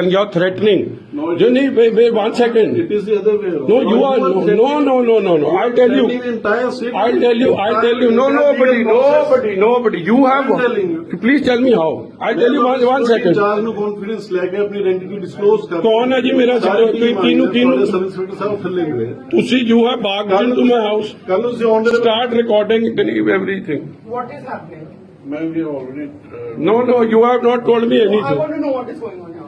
and you're threatening. No, it- Jenny, wait, wait one second. It is the other way around. No, you are no, no, no, no, no, no. I'll tell threatening you. the entire city. I'll tell you. I'll tell you. No, Entire nobody, process. nobody, nobody. You have. I'm telling you. Please tell me how. I'll tell you one, one second. Charge ਨੂੰ confidence ਲੈ ਕੇ ਆਪਣੀ ਆਇਡੈਂਟੀ disclose ਕਰ ਕੌਣ ਹੈ ਜੀ ਮੇਰਾ ਸਾਰੀ ਕੀ- team ਕਿਹਨੂੰ- ਆਈ ਹੈ, ਕਿਹਨੂੰ- ਤੁਹਾਡੇ ਸਰਵਿਸ ਇੰਸਪੈਕਟਰ ਸਾਹਿਬ ਥੱਲੇ ਗਏ ਤੁਸੀਂ you have barged into my house. ਕੱਲ ਨੂੰ ਤੁਸੀਂ ਆਨ Start recording everything. What is happening? ਮੈਂ ਵੀ already No, no, you have not told me I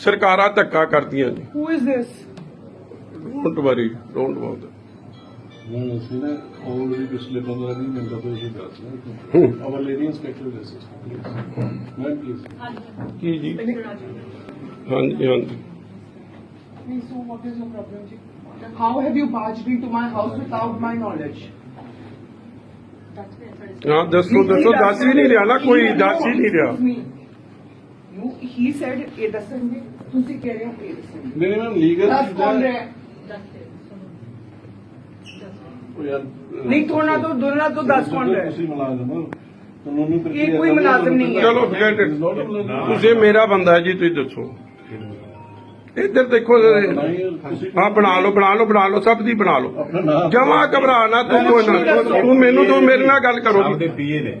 ਸਰਕਾਰਾਂ ਧੱਕਾ ਕਰਦੀਆਂ ਨੇ Who is this? Don't worry don't about ਨਹੀਂ ਅਸੀਂ ਨਾ ਆਲਰੇਡੀ ਪਿਛਲੇ 15 ਦਿਨ ਮਿੰਟਾਂ ਤੋਂ ਇਹ ਦੱਸ ਰਹੇ ਹਾਂ ਆਵਰ ਲੇਡੀ ਇੰਸਪੈਕਟਰ ਦਿਸ ਮੈਂ ਪਲੀਜ਼ ਕੀ ਜੀ ਹਾਂਜੀ ਹਾਂਜੀ Please, so what is your problem, Ji? How have you barged into my house without my knowledge? ਹਾਂ ਦੱਸੋ ਦੱਸੋ ਦੱਸ ਹੀ ਨਹੀਂ ਰਿਹਾ ਨਾ ਕੋਈ ਦੱਸ ਹੀ ਨਹੀਂ ਰਿਹਾ Excuse me. You, he said, ਇਹ ਦੱਸਣਗੇ ਤੁਸੀਂ ਕਹਿ ਰਹੇ ਹੋ ਇਹ ਦੱਸਣਗੇ ਨਹੀਂ ਨਹੀਂ ਮੈਂ ਲੀਗਲ ਦੱਸ ਕੌਣ ਰਿਹਾ ਹੈ? ਯਾਰ ਨਹੀਂ ਥੋੜਾ ਤੋਂ ਦੋਨਾਂ ਤੋਂ ਦੱਸ ਕੌਣ ਰਿਹਾ ਹੈ? ਤੁਸੀਂ ਮੁਲਾਜ਼ਮ ਹੋ ਕਾਨੂੰਨੀ ਪ੍ਰਕਿਰਿਆ ਕੋਈ ਮੁਲਾਜ਼ਮ ਨਹੀਂ ਹੈ। ਚਲੋ forget it. ਤੁਸੀਂ ਮੇਰਾ ਬੰਦਾ ਹੈ ਜੀ ਤੁਸੀਂ ਦੱਸੋ ਇੱਧਰ ਦੇਖੋ ਜ਼ਰਾ। ਹਾਂ ਬਣਾ ਲਓ ਬਣਾ ਲਓ ਬਣਾ ਲਓ ਸਭ ਦੀ ਬਣਾ ਲਓ ਆਪਣਾ ਨਾਮ ਜਮਾ ਘਬਰਾ ਨਾ ਤੂੰ ਕੋਈ ਨਾ ਤੂੰ ਮੈਨੂੰ ਤੂੰ ਮੇਰੇ ਨਾਲ ਗੱਲ ਕਰੋ ਆਪਦੇ ਪੀਏ ਨੇ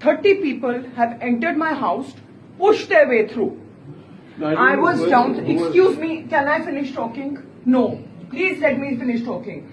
30 people have entered my house, pushed their way through. I was down. Excuse me, can I finish talking? No. Please let me finish talking.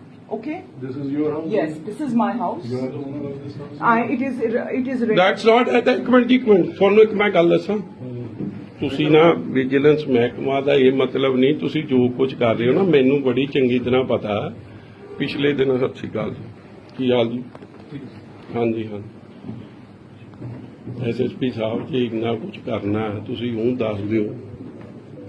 Okay. This is your house. Yes, this is my house. You are the owner of this house. I. It is. It is. That's not at ਇੱਕ minute ਇੱਕ minute ਤੁਹਾਨੂੰ ਇੱਕ ਮੈਂ ਗੱਲ ਦੱਸਾਂ ਤੁਸੀਂ ਨਾ vigilance ਮਹਿਕਮਾ ਦਾ ਇਹ ਮਤਲਬ ਨਹੀਂ ਤੁਸੀਂ ਜੋ ਕੁਝ ਕਰ ਰਹੇ ਹੋ ਨਾ ਮੈਨੂੰ ਬੜੀ ਚੰਗੀ ਤਰ੍ਹਾਂ ਪਤਾ ਹੈ। ਪਿਛਲੇ ਦਿਨ ਸਤਿ ਸ਼੍ਰੀ ਅਕਾਲ ਜੀ ਕੀ ਹਾਲ ਜੀ ਹਾਂਜੀ ਹਾਂ ਐਸਐਸਪੀ ਸਾਹਿਬ ਜੀ ਇੰਨਾ ਕੁਝ ਕਰਨਾ ਤੁਸੀਂ ਉਹ ਦੱਸ ਦਿਓ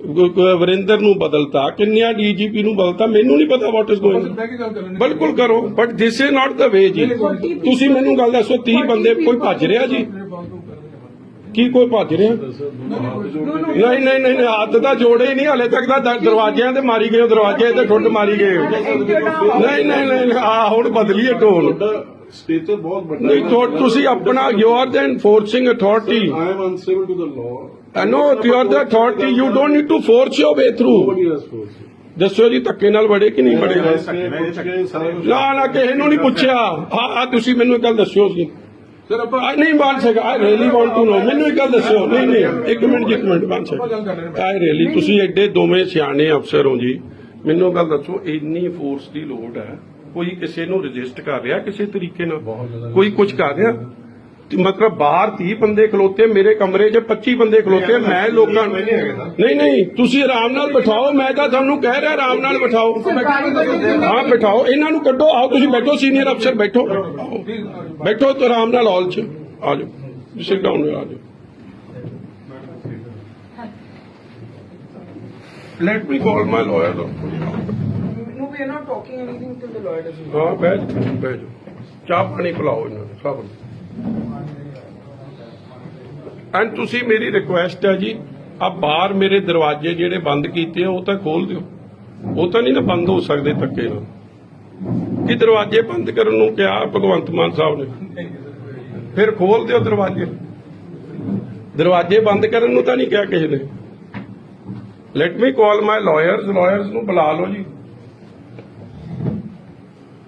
ਵਰਿੰਦਰ ਨੂੰ ਬਦਲਤਾ ਕਿੰਨਿਆਂ ਡੀਜੀਪੀ ਨੂੰ ਬਦਲਤਾ ਮੈਨੂੰ ਨਹੀਂ ਪਤਾ ਵਾਟ ਇਜ਼ ਗੋਇੰਗ ਬਿਲਕੁਲ ਕਰੋ but this is not the way ਜੀ। ਤੁਸੀਂ ਮੈਨੂੰ ਗੱਲ ਦੱਸੋ 30 ਬੰਦੇ ਕੋਈ ਭੱਜ ਰਿਹਾ ਜੀ? ਕੀ ਕੋਈ ਭੱਜ ਰਿਹਾ? ਨਹੀਂ ਨਹੀਂ ਨਹੀਂ ਨਹੀਂ, ਹੱਥ ਤਾਂ ਜੋੜੇ ਹੀ ਨਹੀਂ ਹਲੇ ਤੱਕ ਤਾਂ ਦ- ਦਰਵਾਜ਼ਿਆਂ ਤੇ ਮਾਰੀ ਗਏ ਦਰਵਾਜ਼ੇ ਤੇ ਠੁੱਡ ਮਾਰੀ ਗਏ। ਨਹੀਂ ਨਹੀਂ ਨਹੀਂ ਆ ਹੁਣ ਬਦਲੀਏ ਟੋਨ ਬਹੁਤ ਵੱਡਾ ਨਹੀਂ ਤੁਹਾ- ਤੁਸੀਂ ਆਪਣਾ you are I to the law. I know you are the authority you don't need to force your way through Nobody has forced you. ਦੱਸੋ ਜੀ ਧੱਕੇ ਨਾਲ ਵੜੇ ਕਿ ਨਹੀਂ ਵੜੇ? ਨਾ ਨਾ ਕਿਸੇ ਨੂੰ ਨਹੀਂ ਪੁੱਛਿਆ। ਆ ਤੁਸੀਂ ਮੈਨੂੰ ਇੱਕ ਗੱਲ ਦੱਸਿਓ ਜੀ। ਸਰ ਆਪਾਂ ਨਹੀਂ ਬਣ ਸਕਦਾ I really want to know ਮੈਨੂੰ ਇੱਕ ਗੱਲ ਦੱਸਿਓ। ਨਹੀਂ ਨਹੀਂ ਇੱਕ ਮਿੰਟ ਜੀ, ਇੱਕ ਮਿੰਟ ਬਣ ਸਕਦਾ ਆਈ ਰੀਲੀ ਤੁਸੀਂ ਐਡੇ ਦੋਵੇਂ ਸਿਆਣੇ ਅਫਸਰ ਹੋ ਜੀ। ਮੈਨੂੰ ਗੱਲ ਦੱਸੋ ਇੰਨੀ ਫੋਰਸ ਦੀ ਲੋੜ ਹੈ। ਕੋਈ ਕਿਸੇ ਨੂੰ ਰਜਿਸਟ ਕਰ ਰਿਹਾ ਕਿਸੇ ਤਰੀਕੇ ਨਾਲ? ਕੋਈ ਕੁਝ ਕਰ ਰਿਹਾ? ਤੇ ਮਤਲਬ ਬਾਹਰ 30 ਬੰਦੇ ਖਲੋਤੇ ਮੇਰੇ ਕਮਰੇ 'ਚ 25 ਬੰਦੇ ਖਲੋਤੇ ਮੈਂ ਲੋਕਾਂ ਨੂੰ ਨਹੀਂ ਨਹੀਂ ਤੁਸੀਂ ਆਰਾਮ ਨਾਲ ਬਿਠਾਓ ਮੈਂ ਤਾਂ ਤੁਹਾਨੂੰ ਕਹਿ ਰਿਹਾ ਆਰਾਮ ਨਾਲ ਬਿਠਾਓ। ਹਾਂ ਬਿਠਾਓ ਇਹਨਾਂ ਨੂੰ ਕੱਢੋ ਆਓ ਤੁਸੀਂ ਬੈਠੋ ਸੀਨੀਅਰ ਅਫਸਰ ਬੈਠੋ। ਬੈਠੋ ਤੇ ਆਰਾਮ ਨਾਲ ਹਾਲ 'ਚ ਆ ਜਾਓ ਸਿਟ ਡਾਊਨ ਆ ਜਾਓ। Let me call my lawyer we are not talking anything till the lawyer doesn't. ਹਾਂ, ਬਹਿ ਜਾਓ ਬਹਿ ਜਾਓ। ਚਾਹ ਪਾਣੀ ਪਿਲਾਓ ਇਹਨਾਂ ਨੂੰ, ਸਭ ਨੂੰ। ਐਂਡ ਤੁਸੀਂ ਮੇਰੀ ਰਿਕੁਐਸਟ ਹੈ ਜੀ ਆ ਬਾਹਰ ਮੇਰੇ ਦਰਵਾਜ਼ੇ ਜਿਹੜੇ ਬੰਦ ਕੀਤੇ ਆ, ਉਹ ਤਾਂ ਖੋਲ ਦਿਓ। ਉਹ ਤਾਂ ਨਹੀਂ ਨਾ ਬੰਦ ਹੋ ਸਕਦੇ ਧੱਕੇ ਨਾਲ। ਕਿ ਦਰਵਾਜ਼ੇ ਬੰਦ ਕਰਨ ਨੂੰ ਕਿਹਾ ਭਗਵੰਤ ਮਾਨ ਸਾਹਿਬ ਨੇ। ਫਿਰ ਖੋਲ ਦਿਓ ਦਰਵਾਜ਼ੇ। ਦਰਵਾਜ਼ੇ ਬੰਦ ਕਰਨ ਨੂੰ ਤਾਂ ਨਹੀਂ ਕਿਹਾ ਕਿਸੇ ਨੇ। Let me call my lawyers lawyers ਨੂੰ ਬੁਲਾ ਲਓ ਜੀ।